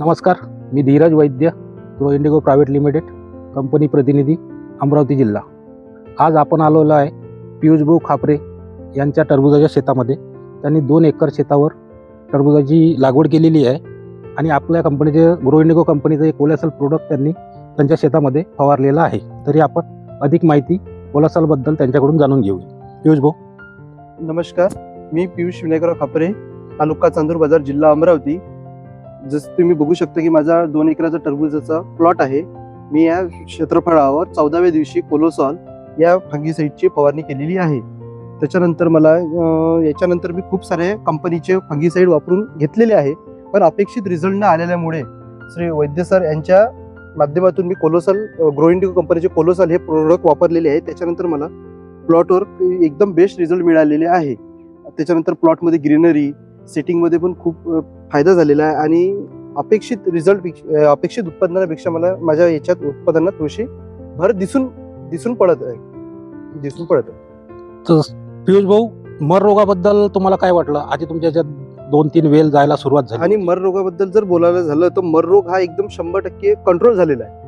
नमस्कार मी Dheeraj Vaidya pro Indigo private limited company प्रतिनिधी अमरावती जिल्हा. आज आपण आलेलो आहे पियुष भाऊ खापरे यांच्या टरबुजाच्या शेतामध्ये. त्यांनी दोन एकर शेतावर टरबुजाची लागवड केलेली आहे आणि आपल्या कंपनीचे ग्रो इंडिगो कंपनीचं एक ओलासल प्रोडक्ट त्यांनी त्यांच्या शेतामध्ये फवारलेलं आहे. तरी आपण अधिक माहिती ओलासलबद्दल त्यांच्याकडून जाणून घेऊया. पियुष भाऊ. नमस्कार मी पियुष विनायकराव खापरे तालुका चांदूर बाजार जिल्हा अमरावती. जसं तुम्ही बघू शकता की माझा दोन एकराचा टरबुजाचा प्लॉट आहे. मी या क्षेत्रफळावर चौदाव्या दिवशी कोलोसॉल या फंगीसाईडची फवारणी केलेली आहे. त्याच्यानंतर मला याच्यानंतर मी खूप सारे कंपनीचे फंगीसाईड वापरून घेतलेले आहे. पण अपेक्षित रिझल्ट न आलेल्यामुळे श्री वैद्य सर यांच्या माध्यमातून मी कोलोसल ग्रोइंडिगो कंपनीचे कोलोसल हे प्रोडक्ट वापरलेले आहे. त्याच्यानंतर मला प्लॉटवर एकदम बेस्ट रिझल्ट मिळालेले आहे. त्याच्यानंतर प्लॉटमध्ये ग्रीनरी सेटिंगमध्ये पण खूप फायदा झालेला आहे आणि अपेक्षित रिझल्ट अपेक्षित उत्पादनापेक्षा मला माझ्या याच्यात उत्पादनात थोडीशी भर दिसून दिसून पडत आहे. दिसून पडत आहे. तर पियुष भाऊ मर रोगाबद्दल तुम्हाला काय वाटलं? आधी तुमच्या याच्यात दोन तीन वेल जायला सुरुवात झाली. आणि मर रोगाबद्दल जर बोलायला झालं तर मर रोग हा एकदम शंभर टक्के कंट्रोल झालेला आहे.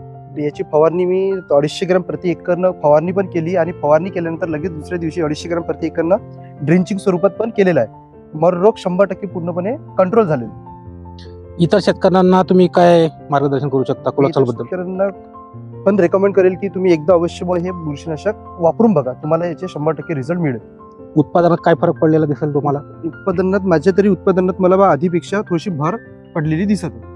याची फवारणी मी अडीचशे ग्रॅम प्रति एकरनं फवारणी पण केली आणि फवारणी केल्यानंतर लगेच दुसऱ्या दिवशी अडीचशे ग्रॅम प्रति एकरनं ड्रिंचिंग स्वरूपात पण केलेलं आहे. मर रोग शंभर टक्के पूर्णपणे कंट्रोल झालेला आहे. इतर शेतकऱ्यांना तुम्ही काय मार्गदर्शन करू शकता कोलाचल इतरबद्दल शेतकऱ्यांना पण रेकमेंड करेल की तुम्ही एकदा अवश्य हे बुरशीनाशक वापरून बघा तुम्हाला याचे शंभर टक्के रिझल्ट मिळेल उत्पादनात काय फरक पडलेला दिसेल तुम्हाला उत्पादनात माझ्या तरी उत्पादनात मला बा आधीपेक्षा थोडीशी भर पडलेली दिसत आहे.